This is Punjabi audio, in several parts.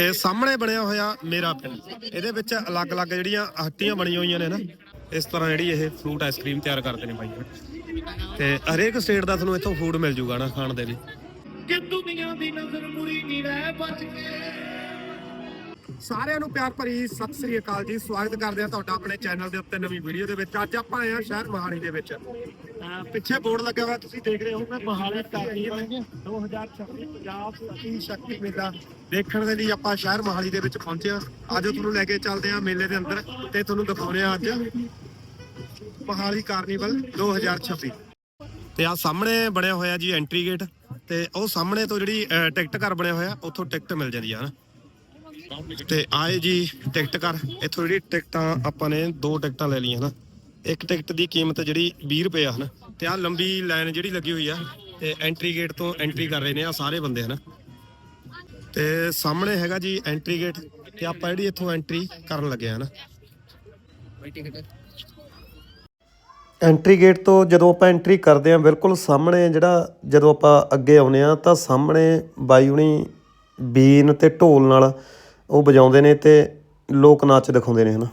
ਤੇ ਸਾਹਮਣੇ ਬਣਿਆ ਹੋਇਆ ਮੇਰਾ ਪਿੰਡ। ਇਹਦੇ ਵਿੱਚ ਅਲੱਗ-ਅਲੱਗ ਜਿਹੜੀਆਂ ਹੱਟੀਆਂ ਬਣੀਆਂ ਹੋਈਆਂ ਨੇ ਨਾ, ਇਸ ਤਰ੍ਹਾਂ ਜਿਹੜੀ ਇਹ ਫਰੂਟ ਆਈਸਕ੍ਰੀਮ ਤਿਆਰ ਕਰਦੇ ਨੇ ਬਾਈ ਤੇ ਹਰੇਕ ਸਟੇਟ ਦਾ ਤੁਹਾਨੂੰ ਇੱਥੋਂ ਫੂਡ ਮਿਲ ਜੂਗਾ ਨਾ ਖਾਣ ਦੇ ਲਈ। ਕਿ ਦੁਨੀਆ ਦੀ ਨਜ਼ਰ ਮੁੜੀ ਨਹੀਂ ਰਹਿ ਬਚ ਕੇ। ਸਾਰਿਆਂ ਨੂੰ ਪਿਆਰ ਭਰੀ ਸਤਿ ਸ੍ਰੀ ਅਕਾਲ ਜੀ। ਸਵਾਗਤ ਕਰਦੇ ਆ ਤੁਹਾਡਾ ਆਪਣੇ ਚੈਨਲ ਦੇ ਉੱਤੇ ਨਵੀਂ ਵੀਡੀਓ ਦੇ ਵਿੱਚ। ਅੱਜ ਆਪਾਂ ਆਏ ਆ ਸ਼ਹਿਰ ਮਹਾਲੀ ਦੇ ਵਿੱਚ। ਪਿੱਛੇ ਬੋਰਡ ਲੱਗਾ ਹੋਇਆ, ਤੁਸੀਂ ਦੇਖ ਰਹੇ ਹੋ। ਮੈਂ ਮਹਾਲੀ ਕਾਫੀ 2026 ਪੰਜਾਬ ਸਤੀ ਸ਼ਕਤੀ ਮੇਲਾ ਦੇਖਣ ਦੇ ਲਈ ਆਪਾਂ ਸ਼ਹਿਰ ਮਹਾਲੀ ਦੇ ਵਿੱਚ ਪਹੁੰਚੇ ਆ ਅੱਜ ਤੁਹਾਨੂੰ ਲੈ ਕੇ ਚੱਲਦੇ ਆ ਮੇਲੇ ਦੇ ਅੰਦਰ ਤੇ ਤੁਹਾਨੂੰ ਦਿਖਾਉਣੇ ਆ ਅੱਜ ਮਹਾਲੀ ਕਾਰਨੀਵਲ 2026 ਤੇ ਆ ਸਾਹਮਣੇ ਬਣਿਆ ਹੋਇਆ ਜੀ ਐਂਟਰੀ ਗੇਟ ਤੇ ਉਹ ਸਾਹਮਣੇ ਤੋਂ ਜਿਹੜੀ ਟਿਕਟ ਘਰ ਬਣਿਆ ਹੋਇਆ, ਉੱਥੋਂ ਟਿਕਟ ਮਿਲ ਜਾਂਦੀ ਆ ਨਾ ਤੇ ਆਏ ਜੀ ਟਿਕਟ ਕਰ ਇੱਥੋਂ ਜਿਹੜੀ ਟਿਕਟਾਂ ਆਪਾਂ ਨੇ ਦੋ ਟਿਕਟਾਂ ਲੈ ਲਈਆਂ ਹਨਾ ਇੱਕ ਟਿਕਟ ਦੀ ਕੀਮਤ ਜਿਹੜੀ 20 ਰੁਪਏ ਆ ਹਨਾ। ਤੇ ਆ ਲੰਬੀ ਲਾਈਨ ਜਿਹੜੀ ਲੱਗੀ ਹੋਈ ਆ, ਤੇ ਐਂਟਰੀ ਗੇਟ ਤੋਂ ਐਂਟਰੀ ਕਰ ਰਹੇ ਨੇ ਆ ਸਾਰੇ ਬੰਦੇ ਹਨਾ। ਤੇ ਸਾਹਮਣੇ ਹੈਗਾ ਜੀ ਐਂਟਰੀ ਗੇਟ ਤੇ ਆਪਾਂ ਜਿਹੜੀ ਇੱਥੋਂ ਐਂਟਰੀ ਕਰਨ ਲੱਗੇ ਆ ਹਨਾ। ਐਂਟਰੀ ਗੇਟ ਤੋਂ ਜਦੋਂ ਆਪਾਂ ਐਂਟਰੀ ਕਰਦੇ ਆਂ, ਬਿਲਕੁਲ ਸਾਹਮਣੇ ਜਿਹੜਾ ਜਦੋਂ ਆਪਾਂ ਅੱਗੇ ਆਉਨੇ ਆ, ਤਾਂ ਸਾਹਮਣੇ ਬਾਈ ਹੁਣੀ ਬੀਨ ਤੇ ਢੋਲ ਨਾਲ ਉਹ ਵਜਾਉਂਦੇ ਨੇ ਅਤੇ ਲੋਕ ਨਾਚ ਦਿਖਾਉਂਦੇ ਨੇ ਹੈ ਨਾ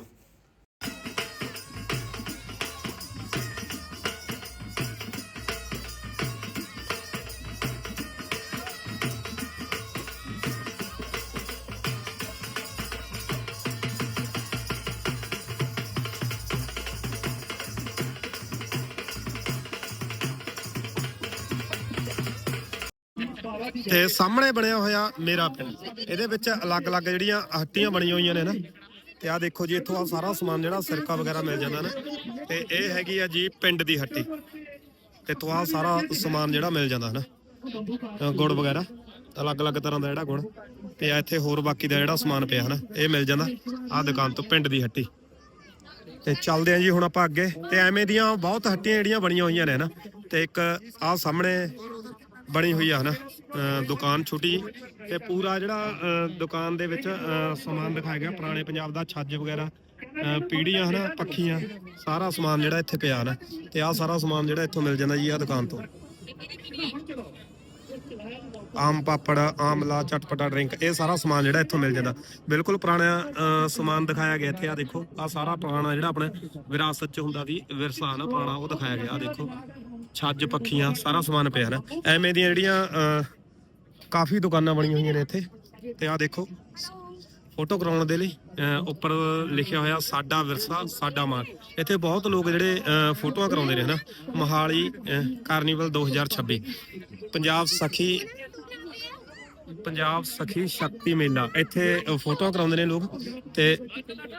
ਤੇ ਸਾਹਮਣੇ ਬਣਿਆ ਹੋਇਆ ਮੇਰਾ ਪਿੰਡ। ਇਹਦੇ ਵਿੱਚ ਅਲੱਗ-ਅਲੱਗ ਜਿਹੜੀਆਂ ਹੱਟੀਆਂ ਬਣੀਆਂ ਹੋਈਆਂ ਨੇ ਨਾ, ਤੇ ਆ ਦੇਖੋ ਜੀ, ਇੱਥੋਂ ਆ ਸਾਰਾ ਸਮਾਨ ਜਿਹੜਾ ਸਿਰਕਾ ਵਗੈਰਾ ਮਿਲ ਜਾਂਦਾ ਨਾ, ਤੇ ਇਹ ਹੈਗੀ ਆ ਜੀ ਪਿੰਡ ਦੀ ਹੱਟੀ। ਤੇ ਤੋਂ ਆ ਸਾਰਾ ਸਮਾਨ ਜਿਹੜਾ ਮਿਲ ਜਾਂਦਾ ਹਨਾ ਗੁੜ ਵਗੈਰਾ, ਅਲੱਗ-ਅਲੱਗ ਤਰ੍ਹਾਂ ਦਾ ਜਿਹੜਾ ਗੁੜ, ਤੇ ਆ ਇੱਥੇ ਹੋਰ ਬਾਕੀ ਦਾ ਜਿਹੜਾ ਸਮਾਨ ਪਿਆ ਹਨਾ, ਇਹ ਮਿਲ ਜਾਂਦਾ ਆ ਦੁਕਾਨ ਤੋਂ ਪਿੰਡ ਦੀ ਹੱਟੀ। ਤੇ ਚੱਲਦੇ ਆ ਜੀ ਹੁਣ ਆਪਾਂ ਅੱਗੇ, ਤੇ ਐਵੇਂ ਦੀਆਂ ਬਹੁਤ ਹੱਟੀਆਂ ਜਿਹੜੀਆਂ ਬਣੀਆਂ ਹੋਈਆਂ ਨੇ ਨਾ, ਤੇ ਇੱਕ ਆ ਸਾਹਮਣੇ ਬਣੀ ਹੋਈ ਆ ਹਨਾ? ਦੁਕਾਨ ਛੋਟੀ ਤੇ ਪੂਰਾ ਜਿਹੜਾ ਦੁਕਾਨ ਦੇ ਵਿੱਚ ਸਮਾਨ ਦਿਖਾਇਆ ਗਿਆ, ਪੁਰਾਣੇ ਪੰਜਾਬ ਦਾ ਛੱਜ ਵਗੈਰਾ ਪੀੜੀਆਂ ਹਨਾ, ਪੱਖੀਆਂ, ਸਾਰਾ ਸਮਾਨ ਜਿਹੜਾ ਇੱਥੇ ਪਿਆ ਨਾ ਤੇ ਆ ਸਾਰਾ ਸਮਾਨ ਜਿਹੜਾ ਇੱਥੋਂ ਮਿਲ ਜਾਂਦਾ ਜੀ ਆ ਦੁਕਾਨ ਤੋਂ। ਆਮ ਪਾਪੜ, ਆਮਲਾ, ਚਟਪਟਾ ਡਰਿੰਕ, ਇਹ ਸਾਰਾ ਸਮਾਨ ਜਿਹੜਾ ਇੱਥੋਂ ਮਿਲ ਜਾਂਦਾ। ਬਿਲਕੁਲ ਪੁਰਾਣਾ ਸਮਾਨ ਦਿਖਾਇਆ ਗਿਆ ਇੱਥੇ ਆ ਦੇਖੋ ਆ ਸਾਰਾ ਪੁਰਾਣਾ ਜਿਹੜਾ ਆਪਣੇ ਵਿਰਾਸਤ ਚ ਹੁੰਦਾ ਸੀ, ਵਿਰਸਾ ਨਾ ਪੁਰਾਣਾ, ਉਹ ਦਿਖਾਇਆ ਗਿਆ ਆ ਦੇਖੋ। ਛੱਜ ਪੱਖੀਆਂ ਸਾਰਾ ਸਮਾਨ ਪਿਆ ਨਾ। ਐਵੇਂ ਦੀਆਂ ਜਿਹੜੀਆਂ ਕਾਫੀ ਦੁਕਾਨਾਂ ਬਣੀਆਂ ਹੋਈਆਂ ਨੇ ਇੱਥੇ। ਤੇ ਆਹ ਦੇਖੋ ਫੋਟੋ ਕਰਾਉਣ ਦੇ ਲਈ ਉੱਪਰ ਲਿਖਿਆ ਹੋਇਆ ਸਾਡਾ ਵਿਰਸਾ ਸਾਡਾ ਮਾਣ ਇੱਥੇ ਬਹੁਤ ਲੋਕ ਜਿਹੜੇ ਫੋਟੋਆਂ ਕਰਾਉਂਦੇ ਨੇ ਹਨਾ ਮਹਾਲੀ ਅ, ਕਾਰਨੀਵਲ 2026 ਪੰਜਾਬ ਸਖੀ ਪੰਜਾਬ ਸਖੀ ਸ਼ਕਤੀ ਮੇਲਾ। ਇੱਥੇ ਫੋਟੋਆਂ ਕਰਾਉਂਦੇ ਨੇ ਲੋਕ ਤੇ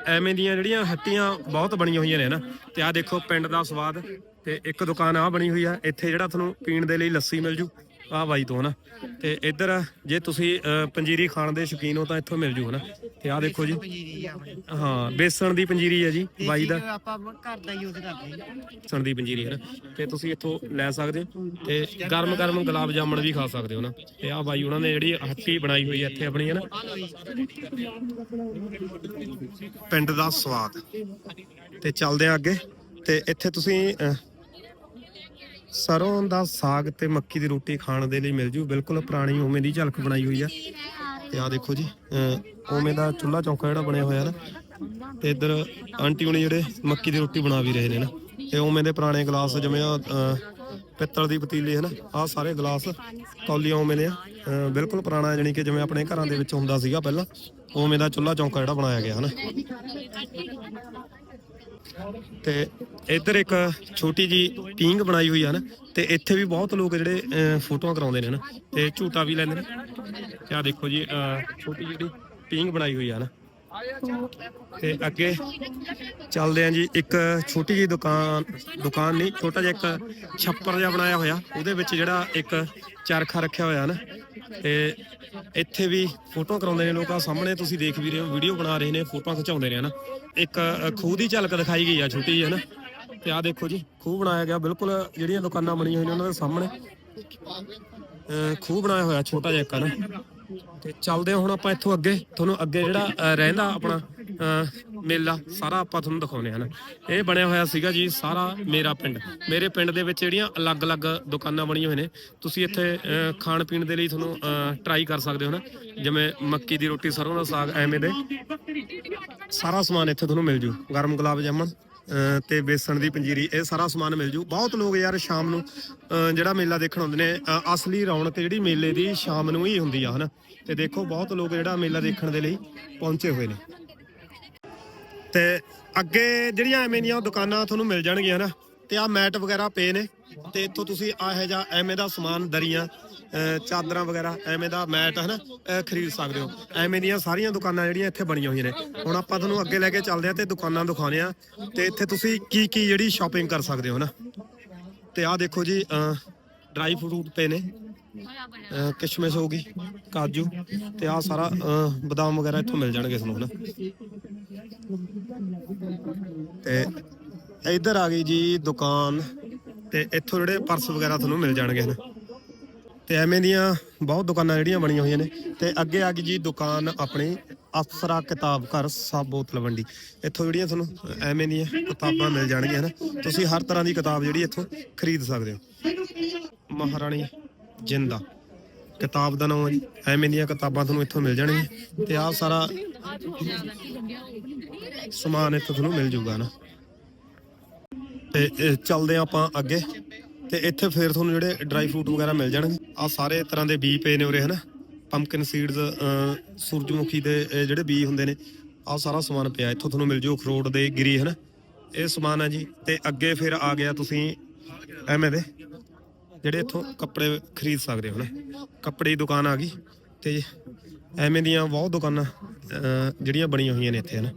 ਐਵੇਂ ਦੀਆਂ ਜਿਹੜੀਆਂ ਹੱਟੀਆਂ ਬਹੁਤ ਬਣੀਆਂ ਹੋਈਆਂ ਨੇ ਨਾ। ਤੇ ਆਹ ਦੇਖੋ ਪਿੰਡ ਦਾ ਸਵਾਦ। ਤੇ ਇੱਕ ਦੁਕਾਨ ਆ ਬਣੀ ਹੋਈ ਆ ਇੱਥੇ ਜਿਹੜਾ ਤੁਹਾਨੂੰ ਪੀਣ ਦੇ ਲਈ ਲੱਸੀ ਮਿਲ ਜੂ ਆ ਬਾਈ ਤੋਂ ਹਨਾ। ਤੇ ਇੱਧਰ ਜੇ ਤੁਸੀਂ ਪੰਜੀਰੀ ਖਾਣ ਦੇ ਸ਼ੌਕੀਨ ਹੋ ਤਾਂ ਇੱਥੋਂ ਮਿਲ ਜੂ ਹਨਾ। ਤੇ ਆ ਦੇਖੋ ਜੀ। ਹਾਂ ਬੇਸਣ ਦੀ ਪੰਜੀਰੀ ਹੈ ਜੀ ਬਾਈ ਦਾ। ਆਪਾਂ ਘਰ ਦਾ ਯੂਜ਼ ਕਰਦੇ ਹਾਂ। ਬੇਸਣ ਦੀ ਪੰਜੀਰੀ ਹੈ ਨਾ ਤੇ ਤੁਸੀਂ ਇੱਥੋਂ ਲੈ ਸਕਦੇ ਹੋ। ਤੇ ਗਰਮ ਗਰਮ ਗੁਲਾਬ ਜਾਮਣ ਵੀ ਖਾ ਸਕਦੇ ਹੋ ਨਾ ਤੇ ਆ ਬਾਈ ਉਹਨਾਂ ਨੇ ਜਿਹੜੀ ਹੱਟੀ ਬਣਾਈ ਹੋਈ ਹੈ ਇੱਥੇ ਆਪਣੀ ਹੈ ਨਾ ਪਿੰਡ ਦਾ ਸਵਾਦ। ਤੇ ਚੱਲਦੇ ਆ ਅੱਗੇ। ਤੇ ਇੱਥੇ ਤੁਸੀਂ ਸਰੋਂ ਦਾ ਸਾਗ ਤੇ ਮੱਕੀ ਦੀ ਰੋਟੀ ਖਾਣ ਦੇ ਲਈ ਮਿਲ ਜੂ। ਬਿਲਕੁਲ ਪੁਰਾਣੀ ਉਵੇਂ ਦੀ ਝਲਕ ਬਣਾਈ ਹੋਈ ਆ। ਤੇ ਆ ਦੇਖੋ ਜੀ ਉਵੇਂ ਦਾ ਚੁੱਲ੍ਹਾ ਚੌਂਕਾ ਜਿਹੜਾ ਬਣਿਆ ਹੋਇਆ ਨਾ, ਤੇ ਇੱਧਰ ਆਂਟੀ ਹੁਣੀ ਜਿਹੜੇ ਮੱਕੀ ਦੀ ਰੋਟੀ ਬਣਾ ਵੀ ਰਹੇ ਨੇ ਨਾ। ਤੇ ਉਵੇਂ ਦੇ ਪੁਰਾਣੇ ਗਲਾਸ ਜਿਵੇਂ ਆ ਪਿੱਤਲ ਦੀ ਪਤੀਲੀ ਹੈ ਨਾ ਆ ਸਾਰੇ ਗਲਾਸ ਕੌਲੀਆਂ ਉਵੇਂ ਦੇ ਆ। ਬਿਲਕੁਲ ਪੁਰਾਣਾ ਜਾਨੀ ਕਿ ਜਿਵੇਂ ਆਪਣੇ ਘਰਾਂ ਦੇ ਵਿੱਚ ਹੁੰਦਾ ਸੀਗਾ ਪਹਿਲਾਂ, ਉਵੇਂ ਦਾ ਚੁੱਲ੍ਹਾ ਚੌਂਕਾ ਜਿਹੜਾ ਬਣਾਇਆ ਗਿਆ ਹੈ ਨਾ ਤੇ ਇੱਧਰ ਇੱਕ ਛੋਟੀ ਜੀ ਪੀਂਗ ਬਣਾਈ ਹੋਈ ਆ ਨਾ ਤੇ ਇੱਥੇ ਵੀ ਬਹੁਤ ਲੋਕ ਜਿਹੜੇ ਅਹ, ਫੋਟੋਆਂ ਕਰਾਉਂਦੇ ਨੇ ਨਾ ਤੇ ਝੂਟਾ ਵੀ ਲੈਂਦੇ ਨੇ। ਤੇ ਆ ਦੇਖੋ ਜੀ ਅਹ, ਛੋਟੀ ਜਿਹੜੀ ਪੀਂਗ ਬਣਾਈ ਹੋਈ ਆ ਨਾ। ਤੇ ਅੱਗੇ ਚੱਲਦੇ ਆਂ ਜੀ ਇੱਕ ਛੋਟੀ ਜੀ ਦੁਕਾਨ ਦੁਕਾਨ ਨਹੀਂ ਛੋਟਾ ਜਿਹਾ ਇੱਕ ਛੱਪਰ ਜਿਹਾ ਬਣਾਇਆ ਹੋਇਆ। ਉਹਦੇ ਵਿੱਚ ਜਿਹੜਾ ਇੱਕ ਚਰਖਾ ਰੱਖਿਆ ਹੋਇਆ ਨਾ ਤੇ ਇੱਥੇ ਵੀ ਫੋਟੋ ਕਰਾਉਂਦੇ ਨੇ ਲੋਕਾਂ। ਸਾਹਮਣੇ ਤੁਸੀਂ ਦੇਖ ਵੀ ਰਹੇ ਹੋ ਵੀਡੀਓ ਬਣਾ ਰਹੇ ਨੇ ਫੋਟੋਆਂ ਖਿਚਾਉਂਦੇ ਨੇ ਹਨਾ। ਇੱਕ ਖੂਹ ਦੀ ਝਲਕ ਦਿਖਾਈ ਗਈ ਆ ਛੋਟੀ ਜਿਹੀ ਹਨਾ। ਤੇ ਆ ਦੇਖੋ ਜੀ ਖੂਹ ਬਣਾਇਆ ਗਿਆ। ਬਿਲਕੁਲ ਜਿਹੜੀਆਂ ਦੁਕਾਨਾਂ ਬਣੀਆਂ ਹੋਈਆਂ ਨੇ ਉਹਨਾਂ ਦੇ ਸਾਹਮਣੇ ਅ, ਖੂਹ ਬਣਾਇਆ ਹੋਇਆ ਛੋਟਾ ਜਿਹਾ ਇੱਕ ਹਨਾ। ਤੇ ਚੱਲਦੇ ਹਾਂ ਹੁਣ ਆਪਾਂ ਇੱਥੋਂ ਅੱਗੇ, ਤੁਹਾਨੂੰ ਅੱਗੇ ਜਿਹੜਾ ਰਹਿੰਦਾ ਆਪਣਾ ਮੇਲਾ, ਸਾਰਾ ਆਪਾਂ ਤੁਹਾਨੂੰ ਦਿਖਾਉਨੇ ਹਨ ਇਹ ਬਣਿਆ ਹੋਇਆ ਸੀਗਾ ਜੀ ਸਾਰਾ ਮੇਰਾ ਪਿੰਡ। ਮੇਰੇ ਪਿੰਡ ਦੇ ਵਿੱਚ ਜਿਹੜੀਆਂ ਅਲੱਗ-ਅਲੱਗ ਦੁਕਾਨਾਂ ਬਣੀਆਂ ਹੋਏ ਨੇ, ਤੁਸੀਂ ਇੱਥੇ ਖਾਣ ਪੀਣ ਦੇ ਲਈ ਤੁਹਾਨੂੰ ਟਰਾਈ ਕਰ ਸਕਦੇ ਹੋ ਨਾ। ਜਿਵੇਂ ਮੱਕੀ ਦੀ ਰੋਟੀ ਸਰੋਂ ਦਾ ਸਾਗ, ਐਵੇਂ ਦੇ। ਸਾਰਾ ਸਮਾਨ ਇੱਥੇ ਤੁਹਾਨੂੰ ਮਿਲ ਜੂ। ਗਰਮ ਗੁਲਾਬ ਜਾਮਨ ਤੇ ਬੇਸਣ ਦੀ ਪੰਜੀਰੀ, ਇਹ ਸਾਰਾ ਸਮਾਨ ਮਿਲ ਜੂ। ਬਹੁਤ ਲੋਕ ਯਾਰ ਸ਼ਾਮ ਨੂੰ ਜਿਹੜਾ ਮੇਲਾ ਦੇਖਣ ਆਉਂਦੇ ਨੇ ਅਸਲੀ ਰੌਣਕ ਜਿਹੜੀ ਮੇਲੇ ਦੀ ਸ਼ਾਮ ਨੂੰ ਹੀ ਹੁੰਦੀ ਆ, ਹਨਾ? ਤੇ ਦੇਖੋ, ਬਹੁਤ ਲੋਕ ਜਿਹੜਾ ਮੇਲਾ ਦੇਖਣ ਦੇ ਲਈ ਪਹੁੰਚੇ ਹੋਏ ਨੇ। ਤੇ ਅੱਗੇ ਜਿਹੜੀਆਂ ਐਵੇਂ ਦੀਆਂ ਦੁਕਾਨਾਂ ਤੁਹਾਨੂੰ ਮਿਲ ਜਾਣਗੀਆਂ ਨਾ ਤੇ ਆ ਮੈਟ ਵਗੈਰਾ ਪਏ ਨੇ, ਤੇ ਇੱਥੋਂ ਤੁਸੀਂ ਆਹ ਜਿਹਾ ਐਵੇਂ ਦਾ ਸਮਾਨ ਦਰੀਆਂ ਚਾਦਰਾਂ ਵਗੈਰਾ, ਐਵੇਂ ਦਾ ਮੈਟ ਹੈ ਨਾ ਖਰੀਦ ਸਕਦੇ ਹੋ। ਐਵੇਂ ਦੀਆਂ ਸਾਰੀਆਂ ਦੁਕਾਨਾਂ ਜਿਹੜੀਆਂ ਇੱਥੇ ਬਣੀਆਂ ਹੋਈਆਂ ਨੇ। ਹੁਣ ਆਪਾਂ ਤੁਹਾਨੂੰ ਅੱਗੇ ਲੈ ਕੇ ਚੱਲਦੇ ਆ ਤੇ ਦੁਕਾਨਾਂ ਦਿਖਾਉਂਦੇ ਆ ਤੇ ਇੱਥੇ ਤੁਸੀਂ ਕੀ ਕੀ ਜਿਹੜੀ ਸ਼ਾਪਿੰਗ ਕਰ ਸਕਦੇ ਹੋ ਨਾ ਤੇ ਆਹ ਦੇਖੋ ਜੀ ਡਰਾਈ ਫਰੂਟ ਪਏ ਨੇ, ਅਹ ਕਿਸ਼ਮਿਸ਼ ਹੋਊਗੀ ਕਾਜੂ ਤੇ ਆਹ ਸਾਰਾ ਬਦਾਮ ਵਗੈਰਾ ਇੱਥੋਂ ਮਿਲ ਜਾਣਗੇ ਤੁਹਾਨੂੰ ਹਨਾ। ਤੇ ਇੱਧਰ ਆ ਗਈ ਜੀ ਦੁਕਾਨ ਤੇ ਇੱਥੋਂ ਜਿਹੜੇ ਪਰਸ ਵਗੈਰਾ ਤੁਹਾਨੂੰ ਮਿਲ ਜਾਣਗੇ ਹਨਾ। ਤੇ ਐਵੇਂ ਦੀਆਂ ਬਹੁਤ ਦੁਕਾਨਾਂ ਜਿਹੜੀਆਂ ਬਣੀਆਂ ਹੋਈਆਂ ਨੇ ਤੇ ਅੱਗੇ ਆ ਗਈ ਜੀ ਦੁਕਾਨ ਆਪਣੀ ਅਫਸਰਾ ਕਿਤਾਬ ਘਰ ਸਾਬੋ ਤਲਵੰਡੀ ਇੱਥੋਂ ਜਿਹੜੀਆਂ ਤੁਹਾਨੂੰ ਐਵੇਂ ਦੀਆਂ ਕਿਤਾਬਾਂ ਮਿਲ ਜਾਣਗੀਆਂ ਹਨਾ, ਤੁਸੀਂ ਹਰ ਤਰ੍ਹਾਂ ਦੀ ਕਿਤਾਬ ਜਿਹੜੀ ਇੱਥੋਂ ਖਰੀਦ ਸਕਦੇ ਹੋ। ਮਹਾਰਾਣੀ ਜਿੰਦਾ, ਕਿਤਾਬ ਦਾ ਨਾਮ ਹੈ ਜੀ, ਐਵੇਂ ਦੀਆਂ ਕਿਤਾਬਾਂ ਤੁਹਾਨੂੰ ਇੱਥੋਂ ਮਿਲ ਜਾਣਗੀਆਂ ਤੇ ਆਹ ਸਾਰਾ ਸਮਾਨ ਇੱਥੋਂ ਤੁਹਾਨੂੰ ਮਿਲ ਜੂਗਾ ਨਾ ਤੇ ਚੱਲਦੇ ਹਾਂ ਆਪਾਂ ਅੱਗੇ। ਤੇ ਇੱਥੇ ਫਿਰ ਤੁਹਾਨੂੰ ਜਿਹੜੇ ਡਰਾਈ ਫਰੂਟ ਵਗੈਰਾ ਮਿਲ ਜਾਣਗੇ। ਆ ਸਾਰੇ ਤਰ੍ਹਾਂ ਦੇ ਬੀ ਪਏ ਨੇ ਉਰੇ, ਹਨਾ? ਪੰਪਕਿਨ ਸੀਡਸ ਸੂਰਜਮੁਖੀ ਦੇ ਜਿਹੜੇ ਬੀ ਹੁੰਦੇ ਨੇ ਆ ਸਾਰਾ ਸਮਾਨ ਪਿਆ। ਇੱਥੋਂ ਤੁਹਾਨੂੰ ਮਿਲ ਜੂ ਅਖਰੋਟ ਦੇ ਗਿਰੀ, ਹਨਾ? ਇਹ ਸਮਾਨ ਹੈ ਜੀ। ਤੇ ਅੱਗੇ ਫਿਰ ਆ ਗਿਆ ਤੁਸੀਂ, ਐਵੇਂ ਦੇ, ਜਿਹੜੇ ਇੱਥੋਂ ਕੱਪੜੇ ਖਰੀਦ ਸਕਦੇ ਹੋ ਨਾ ਕੱਪੜੇ ਦੀ ਦੁਕਾਨ ਆ ਗਈ। ਤੇ ਐਵੇਂ ਦੀਆਂ ਬਹੁਤ ਦੁਕਾਨਾਂ ਜਿਹੜੀਆਂ ਬਣੀਆਂ ਹੋਈਆਂ ਨੇ ਇੱਥੇ, ਹਨਾ?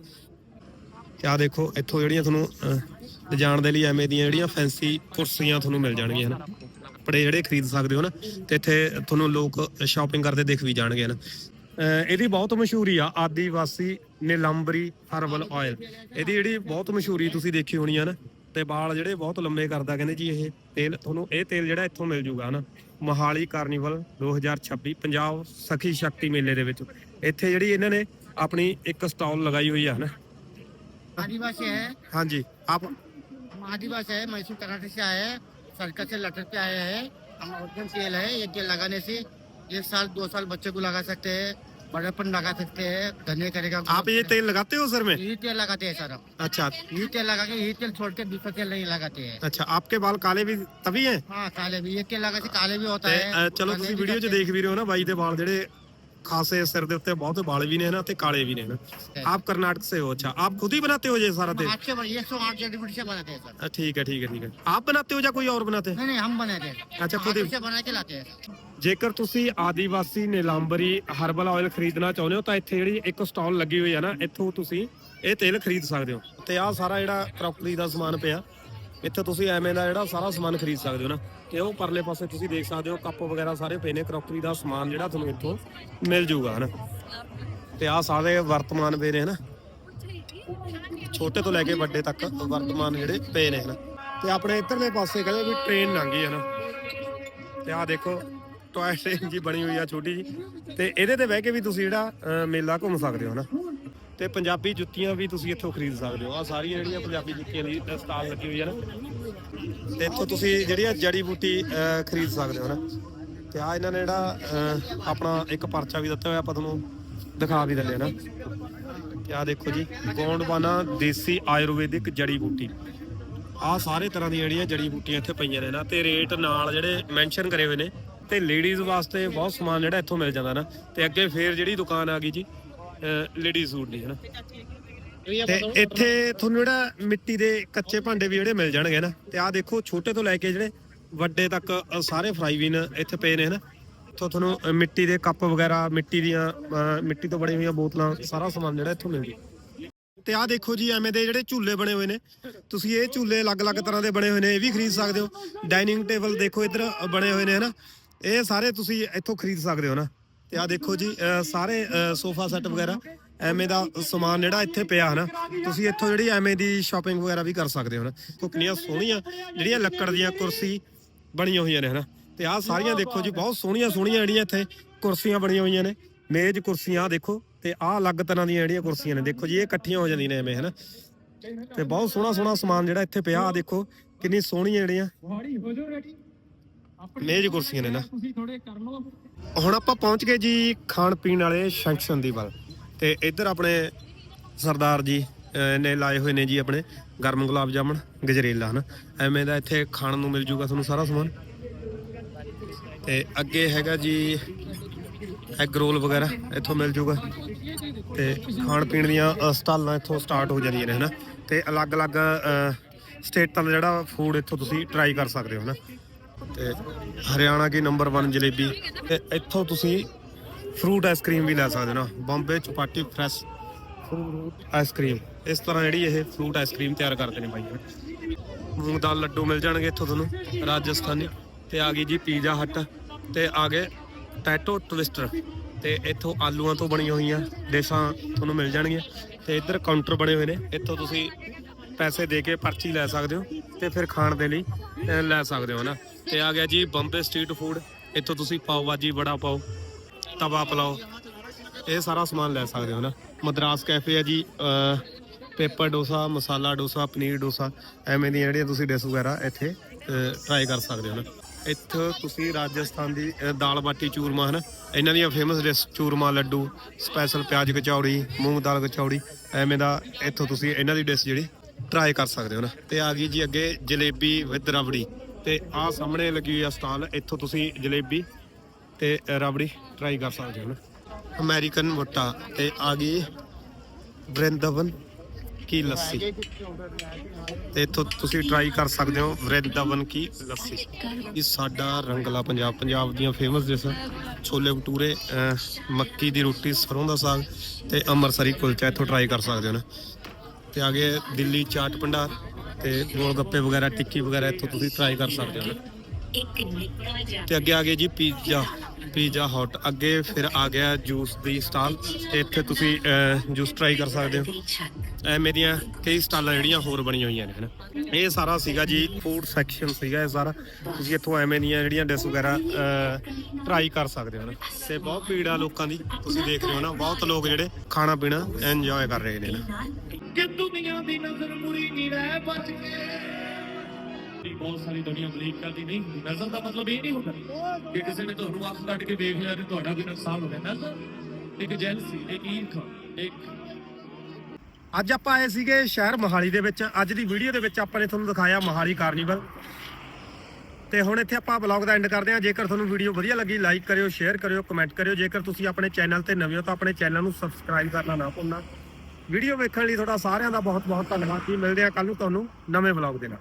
ਤੇ ਆ ਦੇਖੋ, ਇੱਥੋਂ ਜਿਹੜੀਆਂ ਤੁਹਾਨੂੰ ਤੇ ਜਾਣ ਦੇ ਲਈ ਐਵੇਂ ਦੀਆਂ ਜਿਹੜੀਆਂ ਫੈਂਸੀ ਕੁਰਸੀਆਂ ਤੁਹਾਨੂੰ ਮਿਲ ਜਾਣਗੀਆਂ ਹਨਾ? ਕੱਪੜੇ ਜਿਹੜੇ ਖਰੀਦ ਸਕਦੇ ਹੋ ਨਾ ਤੇ ਇੱਥੇ ਤੁਹਾਨੂੰ ਲੋਕ ਸ਼ਾਪਿੰਗ ਕਰਦੇ ਦੇਖ ਵੀ ਜਾਣਗੇ ਹਨਾ? ਇਹਦੀ ਬਹੁਤ ਮਸ਼ਹੂਰੀ ਆ ਆਦੀਵਾਸੀ ਨਿਲੰਬਰੀ ਹਰਬਲ ਆਇਲ ਇਹਦੀ ਜਿਹੜੀ ਬਹੁਤ ਮਸ਼ਹੂਰੀ ਤੁਸੀਂ ਦੇਖੀ ਹੋਣੀ ਆ ਨਾ ਤੇ ਵਾਲ ਜਿਹੜੇ ਬਹੁਤ ਲੰਮੇ ਕਰਦਾ ਕਹਿੰਦੇ ਜੀ ਇਹ ਤੇਲ ਤੁਹਾਨੂੰ ਇਹ ਤੇਲ ਜਿਹੜਾ ਇੱਥੋਂ ਮਿਲ ਜੂਗਾ ਹਨਾ? ਮਹਾਲੀ ਕਾਰਨੀਵਲ 2026 ਪੰਜਾਬ ਸਖੀ ਸ਼ਕਤੀ ਮੇਲੇ ਦੇ ਵਿੱਚ। ਇੱਥੇ ਜਿਹੜੀ ਇਹਨਾਂ ਨੇ ਆਪਣੀ ਇੱਕ ਸਟਾਲ ਲਗਾਈ ਹੋਈ ਆ ਹਨਾ? ਆਦੀਵਾਸੀ ਹੈ। ਹਾਂਜੀ ਆਪ आदिवासी है मैसूर कराटे से आए हैं सर्कस से लटर पे आए हैं। हम ऑर्गन है ये जेल लगाने से एक साल दो साल बच्चे को लगा सकते हैं बड़ेपन लगा सकते हैं धने करेगा। आप ये तेल लगाते हो सर में? ये तेल लगाते हैं सर अच्छा। ये तेल लगा के ये तेल छोड़ के दूसरा तेल नहीं लगाते हैं। अच्छा आपके बाल काले भी तभी है? हाँ काले भी ये तेल लगा के काले भी होता है। चलो वीडियो जो देख भी रहे हो ना भाई दे बाल जेडे ਨਾ ਬਾਈ ਦੇ ਵਾਲ ਜਿਹੜੇ ਖਾਸੇ ਸਿਰ ਦੇ ਉੱਤੇ ਬਹੁਤ ਵਾਲ ਵੀ ਨੇ ਨਾ ਤੇ ਕਾਲੇ ਵੀ ਨੇ ਨਾ ਆਪ कर्नाटक से हो अच्छा आप खुद ही बनाते हो ये सारा हैं। तेल आठ से एक सौ आठ जड़ी बूटी से बनाते हैं सर अ, ठीक है ठीक है ठीक है आप बनाते हो या कोई और बनाते हैं नहीं नहीं हम बनाते हैं अच्छा, खुद ही- हाथों से बना के लाते हैं ਜੇਕਰ ਤੁਸੀਂ ਆਦੀਵਾਸੀ ਨੀਲਾਂਬਰੀ ਹਰਬਲ ਆਇਲ ਖਰੀਦਣਾ ਚਾਹੁੰਦੇ ਹੋ ਤਾਂ ਇੱਥੇ ਜਿਹੜੀ ਇੱਕ ਸਟਾਲ ਲੱਗੀ ਹੋਈ ਹੈ ਨਾ ਇੱਥੋਂ ਤੁਸੀਂ ਇਹ ਤੇਲ ਖਰੀਦ ਸਕਦੇ ਹੋ ਤੇ ਆਹ ਸਾਰਾ ਜਿਹੜਾ ਕਰੋਕਰੀ ਦਾ ਸਮਾਨ ਪਿਆ ਇੱਥੇ ਤੁਸੀਂ ਐਵੇਂ ਦਾ ਜਿਹੜਾ ਸਾਰਾ ਸਮਾਨ ਖਰੀਦ ਸਕਦੇ ਹੋ ਨਾ ਤੇ ਉਹ ਪਰਲੇ ਪਾਸੇ ਤੁਸੀਂ ਦੇਖ ਸਕਦੇ ਹੋ ਕੱਪ ਵਗੈਰਾ ਸਾਰੇ ਪਏ ਨੇ ਕਰੋਕਰੀ ਦਾ ਸਮਾਨ ਜਿਹੜਾ ਤੁਹਾਨੂੰ ਇੱਥੋਂ ਮਿਲ ਜਾਊਗਾ ਹਨਾ? ਤੇ ਆਹ ਸਾਰੇ ਵਰਤਮਾਨ ਪਏ ਨੇ ਹਨਾ? ਛੋਟੇ ਤੋਂ ਲੈ ਕੇ ਵੱਡੇ ਤੱਕ ਵਰਤਮਾਨ ਜਿਹੜੇ ਪਏ ਨੇ ਹਨਾ? ਤੇ ਆਪਣੇ ਇੱਧਰਲੇ ਪਾਸੇ ਕਹਿੰਦੇ ਵੀ ਟ੍ਰੇਨ ਲੰਘੀ ਹਨਾ? ਤੇ ਆਹ ਦੇਖੋ ਟੋਏ ਟ੍ਰੇਨ ਜੀ ਬਣੀ ਹੋਈ ਆ ਛੋਟੀ ਜੀ। ਤੇ ਇਹਦੇ ਤੇ ਬਹਿ ਕੇ ਵੀ ਤੁਸੀਂ ਜਿਹੜਾ ਅਹ, ਮੇਲਾ ਘੁੰਮ ਸਕਦੇ ਹੋ ਨਾ ਤੇ ਪੰਜਾਬੀ ਜੁੱਤੀਆਂ ਵੀ ਤੁਸੀਂ ਇੱਥੋਂ ਖਰੀਦ ਸਕਦੇ ਹੋ। ਆ ਸਾਰੀਆਂ ਜਿਹੜੀਆਂ ਪੰਜਾਬੀ ਜੁੱਤੀਆਂ ਦੀ ਸਟਾਲ ਲੱਗੀ ਹੋਈ ਹੈ ਨਾ। ਤੇ ਇੱਥੋਂ ਤੁਸੀਂ ਜਿਹੜੀਆਂ ਜੜੀ ਬੂਟੀ ਖਰੀਦ ਸਕਦੇ ਹੋ ਨਾ। ਤੇ ਆ ਇਹਨਾਂ ਨੇ ਜਿਹੜਾ ਆਪਣਾ ਇੱਕ ਪਰਚਾ ਵੀ ਦਿੱਤਾ ਹੋਇਆ, ਆਪਾਂ ਤੁਹਾਨੂੰ ਦਿਖਾ ਵੀ ਦਿੰਦੇ ਆ ਨਾ। ਤੇ ਆ ਦੇਖੋ ਜੀ, ਗੋਂਡਵਾਨਾ ਦੇਸੀ ਆਯੁਰਵੈਦਿਕ ਜੜੀ ਬੂਟੀ। ਆ ਸਾਰੇ ਤਰ੍ਹਾਂ ਦੀਆਂ ਜਿਹੜੀਆਂ ਜੜੀ ਬੂਟੀਆਂ ਇੱਥੇ ਪਈਆਂ ਨੇ ਨਾ, ਤੇ ਰੇਟ ਨਾਲ ਜਿਹੜੇ ਮੈਂਸ਼ਨ ਕਰੇ ਹੋਏ ਨੇ, ਤੇ ਲੇਡੀਜ਼ ਵਾਸਤੇ ਬਹੁਤ ਸਮਾਨ ਜਿਹੜਾ ਇੱਥੋਂ ਮਿਲ ਜਾਂਦਾ ਨਾ। ਤੇ ਅੱਗੇ ਫੇਰ ਜਿਹੜੀ ਦੁਕਾਨ ਆ ਗਈ ਜੀ ਲੇਡੀ ਸੂਟ ਦੀ ਹਨਾ ਤੇ ਇੱਥੇ ਤੁਹਾਨੂੰ ਜਿਹੜਾ ਮਿੱਟੀ ਦੇ ਕੱਚੇ ਭਾਂਡੇ ਵੀ ਜਿਹੜੇ ਮਿਲ ਜਾਣਗੇ ਨਾ ਤੇ ਆਹ ਦੇਖੋ ਛੋਟੇ ਤੋਂ ਲੈ ਕੇ ਜਿਹੜੇ ਵੱਡੇ ਤੱਕ ਸਾਰੇ ਫਰਾਈ ਵੀਨ ਇੱਥੇ ਪਏ ਨੇ ਹਨਾ ਇੱਥੋਂ ਤੁਹਾਨੂੰ ਮਿੱਟੀ ਦੇ ਕੱਪ ਵਗੈਰਾ ਮਿੱਟੀ ਦੀਆਂ ਮਿੱਟੀ ਤੋਂ ਬਣੀ ਹੋਈਆਂ ਬੋਤਲਾਂ ਸਾਰਾ ਸਮਾਨ ਜਿਹੜਾ ਇੱਥੋਂ ਮਿਲ ਜੂ ਤੇ ਆਹ ਦੇਖੋ ਜੀ ਐਵੇਂ ਦੇ ਜਿਹੜੇ ਝੂਲੇ ਬਣੇ ਹੋਏ ਨੇ। ਤੁਸੀਂ ਇਹ ਝੂਲੇ ਅਲੱਗ-ਅਲੱਗ ਤਰ੍ਹਾਂ ਦੇ ਬਣੇ ਹੋਏ ਨੇ ਇਹ ਵੀ ਖਰੀਦ ਸਕਦੇ ਹੋ। ਡਾਈਨਿੰਗ ਟੇਬਲ ਦੇਖੋ ਇੱਧਰ ਬਣੇ ਹੋਏ ਨੇ ਹਨਾ ਇਹ ਸਾਰੇ ਤੁਸੀਂ ਇੱਥੋਂ ਖਰੀਦ ਸਕਦੇ ਹੋ ਨਾ। ਤੇ ਆਹ ਦੇਖੋ ਜੀ, ਅਹ ਸਾਰੇ ਸੋਫਾ ਸੈੱਟ ਵਗੈਰਾ, ਐਵੇਂ ਦਾ ਸਮਾਨ ਜਿਹੜਾ ਇੱਥੇ ਪਿਆ ਹਨਾ, ਤੁਸੀਂ ਇੱਥੋਂ ਜਿਹੜੀ ਐਵੇਂ ਦੀ ਸ਼ਾਪਿੰਗ ਵਗੈਰਾ ਵੀ ਕਰ ਸਕਦੇ ਹੋ ਨਾ ਦੇਖੋ ਕਿੰਨੀਆਂ ਸੋਹਣੀਆਂ, ਜਿਹੜੀਆਂ ਲੱਕੜ ਦੀਆਂ ਕੁਰਸੀ ਬਣੀਆਂ ਹੋਈਆਂ ਨੇ ਹਨਾ। ਤੇ ਆਹ ਸਾਰੀਆਂ ਦੇਖੋ ਜੀ, ਬਹੁਤ ਸੋਹਣੀਆਂ ਸੋਹਣੀਆਂ ਜਿਹੜੀਆਂ ਇੱਥੇ ਕੁਰਸੀਆਂ ਬਣੀਆਂ ਹੋਈਆਂ ਨੇ, ਮੇਜ਼ ਕੁਰਸੀਆਂ ਆਹ ਦੇਖੋ, ਤੇ ਆਹ ਅਲੱਗ ਤਰ੍ਹਾਂ ਦੀਆਂ ਜਿਹੜੀਆਂ ਕੁਰਸੀਆਂ ਨੇ, ਦੇਖੋ ਜੀ, ਇਹ ਇਕੱਠੀਆਂ ਹੋ ਜਾਂਦੀਆਂ ਨੇ ਐਵੇਂ ਹਨਾ। ਤੇ ਬਹੁਤ ਸੋਹਣਾ ਸੋਹਣਾ ਸਮਾਨ ਜਿਹੜਾ ਇੱਥੇ ਪਿਆ ਆ ਦੇਖੋ, ਕਿੰਨੀ ਸੋਹਣੀਆਂ ਜਿਹੜੀਆਂ। ਮੇਜ਼ ਕੁਰਸੀਆਂ ਨੇ ਨਾ। ਤੁਸੀਂ ਥੋੜੇ ਕਰ ਲਓ। ਹੁਣ ਆਪਾਂ ਪਹੁੰਚ ਗਏ ਜੀ ਖਾਣ ਪੀਣ ਵਾਲੇ ਸ਼ੰਕਸ਼ਨ ਦੀ ਵੱਲ। ਤੇ ਇੱਧਰ ਆਪਣੇ ਸਰਦਾਰ ਜੀ ਨੇ ਲਾਏ ਹੋਏ ਨੇ ਜੀ ਆਪਣੇ ਗਰਮ ਗੁਲਾਬ ਜਾਮਣ, ਗਜਰੇਲਾ, ਹਨ? ਐਵੇਂ ਦਾ ਇੱਥੇ ਖਾਣ ਨੂੰ ਮਿਲ ਜੂਗਾ ਤੁਹਾਨੂੰ ਸਾਰਾ ਸਮਾਨ। ਤੇ ਅੱਗੇ ਹੈਗਾ ਜੀ ਐਗ ਰੋਲ ਵਗੈਰਾ, ਇੱਥੋਂ ਮਿਲ ਜੂਗਾ। ਤੇ ਖਾਣ ਪੀਣ ਦੀਆਂ ਸਟਾਲਾਂ ਇੱਥੋਂ ਸਟਾਰਟ ਹੋ ਜਾਂਦੀਆਂ ਨੇ, ਹਨਾ? ਤੇ ਅਲੱਗ-ਅਲੱਗ ਸਟੇਟਾਂ ਦਾ ਜਿਹੜਾ ਫੂਡ ਇੱਥੋਂ ਤੁਸੀਂ ਟਰਾਈ ਕਰ ਸਕਦੇ ਹੋ, ਹਨਾ? ਤੇ ਹਰਿਆਣਾ ਦੀ ਨੰਬਰ 1 ਜਲੇਬੀ। ਤੇ ਇੱਥੋਂ ਤੁਸੀਂ ਫਰੂਟ ਆਈਸਕ੍ਰੀਮ ਵੀ ਲੈ ਸਕਦੇ ਹੋ ਨਾ। Bombay Chowpatty fresh fruit ice cream ਇਸ ਤਰ੍ਹਾਂ ਜਿਹੜੀ ਇਹ ਫਰੂਟ ਆਈਸਕ੍ਰੀਮ ਤਿਆਰ ਕਰਦੇ ਨੇ ਬਾਈ। ਮੂੰਗ ਦਾਲ ਲੱਡੂ ਮਿਲ ਜਾਣਗੇ ਇੱਥੋਂ ਤੁਹਾਨੂੰ, ਰਾਜਸਥਾਨੀ। ਤੇ ਆ ਗਈ ਜੀ ਪੀਜ਼ਾ ਹੱਟ ਤੇ ਆ ਗਏ ਟੈਟੋ ਟਵਿਸਟਰ ਤੇ ਇੱਥੋਂ ਆਲੂਆਂ ਤੋਂ ਬਣੀਆਂ ਹੋਈਆਂ ਡਿਸ਼ਾਂ ਤੁਹਾਨੂੰ ਮਿਲ ਜਾਣਗੀਆਂ। ਤੇ ਇੱਧਰ ਕਾਊਂਟਰ ਬਣੇ ਹੋਏ ਨੇ। ਇੱਥੋਂ ਤੁਸੀਂ ਪੈਸੇ ਦੇ ਕੇ ਪਰਚੀ ਲੈ ਸਕਦੇ ਹੋ। ਤੇ ਫਿਰ ਖਾਣ ਦੇ ਲਈ ਲੈ ਸਕਦੇ ਹੋ ਨਾ। ਤੇ ਆ ਗਿਆ ਜੀ ਬੰਬੇ ਸਟਰੀਟ ਫੂਡ। ਇੱਥੋਂ ਤੁਸੀਂ ਪਾਓ ਭਾਜੀ ਵੜਾ ਪਾਓ, ਤਵਾ ਪਲਾਓ। ਇਹ ਸਾਰਾ ਸਮਾਨ ਲੈ ਸਕਦੇ ਹੋ ਨਾ। ਮਦਰਾਸ ਕੈਫੇ ਹੈ ਜੀ ਪੇਪਰ ਡੋਸਾ, ਮਸਾਲਾ ਡੋਸਾ, ਪਨੀਰ ਡੋਸਾ, ਐਵੇਂ ਦੀਆਂ ਜਿਹੜੀਆਂ ਤੁਸੀਂ ਡਿਸ਼ ਵਗੈਰਾ ਇੱਥੇ ਟਰਾਈ ਕਰ ਸਕਦੇ ਹੋ ਨਾ। ਇੱਥੇ ਤੁਸੀਂ ਰਾਜਸਥਾਨ ਦੀ ਦਾਲ ਬਾਟੀ ਚੂਰਮਾ, ਹਨ? ਇਹਨਾਂ ਦੀਆਂ famous dish churma laddu special pyaaz kachori, moong dal kachori, ਐਵੇਂ ਦਾ ਇੱਥੋਂ ਤੁਸੀਂ ਇਹਨਾਂ ਦੀ ਡਿਸ਼ ਜਿਹੜੀ ਟਰਾਈ ਕਰ ਸਕਦੇ ਹੋ ਨਾ। ਤੇ ਆ ਗਈ ਜੀ ਅੱਗੇ ਜਲੇਬੀ ਵਿਦ ਰਬੜੀ। ਤੇ ਆਹ ਸਾਹਮਣੇ ਲੱਗੀ ਹੋਈ ਆ ਸਟਾਲ, ਇੱਥੋਂ ਤੁਸੀਂ ਜਲੇਬੀ ਤੇ ਰਬੜੀ ਟਰਾਈ ਕਰ ਸਕਦੇ ਹੋ ਨਾ। ਅਮਰੀਕਨ ਮੋਟਾ ਤੇ ਆ ਗਈ ਬ੍ਰਿੰਦਾਵਨ ਕੀ ਲੱਸੀ। ਤੇ ਇੱਥੋਂ ਤੁਸੀਂ ਟਰਾਈ ਕਰ ਸਕਦੇ ਹੋ ਬ੍ਰਿੰਦਾਵਨ ਕੀ ਲੱਸੀ। ਇਹ ਸਾਡਾ ਰੰਗਲਾ ਪੰਜਾਬ ਪੰਜਾਬ ਦੀਆਂ ਫੇਮਸ ਡਿਸ਼ ਛੋਲੇ ਭਟੂਰੇ ਮੱਕੀ ਦੀ ਰੋਟੀ ਸਰੋਂ ਦਾ ਸਾਗ ਤੇ ਅੰਮ੍ਰਿਤਸਰੀ ਕੁਲਚਾ, ਇੱਥੋਂ ਟਰਾਈ ਕਰ ਸਕਦੇ ਹੋ ਨਾ। ਤੇ ਅੱਗੇ ਦਿੱਲੀ ਚਾਟ ਭੰਡਾਰ। ਤੇ ਗੋਲ ਗੱਪੇ ਵਗੈਰਾ ਟਿੱਕੀ ਵਗੈਰਾ ਇੱਥੋਂ ਤੁਸੀਂ ਟਰਾਈ ਕਰ ਸਕਦੇ ਹੋ। ਤੇ ਅੱਗੇ ਆ ਗਏ ਜੀ ਪੀਜ਼ਾ ਪੀਜ਼ਾ ਹਟ ਅੱਗੇ ਫਿਰ ਆ ਗਿਆ ਜੂਸ ਦੀ ਸਟਾਲ। ਤੇ ਇੱਥੇ ਤੁਸੀਂ ਜੂਸ ਟਰਾਈ ਕਰ ਸਕਦੇ ਹੋ। ਐਵੇਂ ਦੀਆਂ ਕਈ ਸਟਾਲਾਂ ਜਿਹੜੀਆਂ ਹੋਰ ਬਣੀਆਂ ਹੋਈਆਂ ਨੇ ਹਨਾ। ਇਹ ਸਾਰਾ ਸੀਗਾ ਜੀ ਫੂਡ ਸੈਕਸ਼ਨ ਸੀਗਾ ਇਹ ਸਾਰਾ। ਤੁਸੀਂ ਇੱਥੋਂ ਐਵੇਂ ਦੀਆਂ ਜਿਹੜੀਆਂ ਡਿਸ਼ ਵਗੈਰਾ ਟਰਾਈ ਕਰ ਸਕਦੇ ਹੋ ਨਾ ਤੇ ਬਹੁਤ ਭੀੜ ਆ ਲੋਕਾਂ ਦੀ ਤੁਸੀਂ ਦੇਖ ਰਹੇ ਹੋ ਨਾ ਬਹੁਤ ਲੋਕ ਜਿਹੜੇ ਖਾਣਾ ਪੀਣਾ ਇੰਜੋਏ ਕਰ ਰਹੇ ਨੇ ਨਾ ਕਿ ਦੁਨੀਆ ਦੀ ਨਜ਼ਰ ਮੁਰੀ ਨਹੀਂ ਰਹਿ ਬਚ ਕੇ। ਇਹ ਬਹੁਤ ਸਾਰੀ ਦੁਨੀਆ ਬਲੀਕ ਕਰਦੀ, ਨਹੀਂ ਹੁੰਦੀ। ਨਜ਼ਰ ਦਾ ਮਤਲਬ ਇਹ ਨਹੀਂ ਹੁੰਦਾ ਕਿ ਕਿਸੇ ਨੇ ਤੁਹਾਨੂੰ ਅੱਖ ਕੱਢ ਕੇ ਦੇਖ ਲਿਆ ਤੇ ਤੁਹਾਡਾ ਵੀ ਨੁਕਸਾਨ ਹੋ ਗਿਆ। ਨਜ਼ਰ, ਇੱਕ ਜੈਲਸੀ ਇੱਕ ਈਰਖਾ, ਇੱਕ ਅੱਜ ਆਪਾਂ ਆਏ ਸੀਗੇ ਸ਼ਹਿਰ ਮੋਹਾਲੀ ਦੇ ਵਿੱਚ। ਅੱਜ ਦੀ ਵੀਡੀਓ ਦੇ ਵਿੱਚ ਆਪਾਂ ਨੇ ਤੁਹਾਨੂੰ ਦਿਖਾਇਆ ਮੋਹਾਲੀ ਕਾਰਨੀਵਲ ਤੇ ਹੁਣ ਇੱਥੇ ਆਪਾਂ ਬਲੌਗ ਦਾ ਐਂਡ ਕਰਦੇ ਹਾਂ। ਜੇਕਰ ਤੁਹਾਨੂੰ ਵੀਡੀਓ ਵਧੀਆ ਲੱਗੀ ਲਾਈਕ ਕਰਿਓ ਸ਼ੇਅਰ ਕਰਿਓ ਕਮੈਂਟ ਕਰਿਓ। ਜੇਕਰ ਤੁਸੀਂ ਆਪਣੇ ਚੈਨਲ ਤੇ ਨਵੇਂ ਹੋ ਤਾਂ ਆਪਣੇ ਚੈਨਲ ਨੂੰ ਸਬਸਕ੍ਰਾਈਬ ਕਰਨਾ ਨਾ ਭੁੱਲਣਾ। ਵੀਡੀਓ ਵੇਖਣ ਲਈ ਤੁਹਾਡਾ ਸਾਰਿਆਂ ਦਾ ਬਹੁਤ ਬਹੁਤ ਧੰਨਵਾਦ। ਜੀ, ਮਿਲਦੇ ਹਾਂ ਕੱਲ ਨੂੰ ਤੁਹਾਨੂੰ ਨਵੇਂ ਬਲੌਗ ਦੇ ਨਾਲ।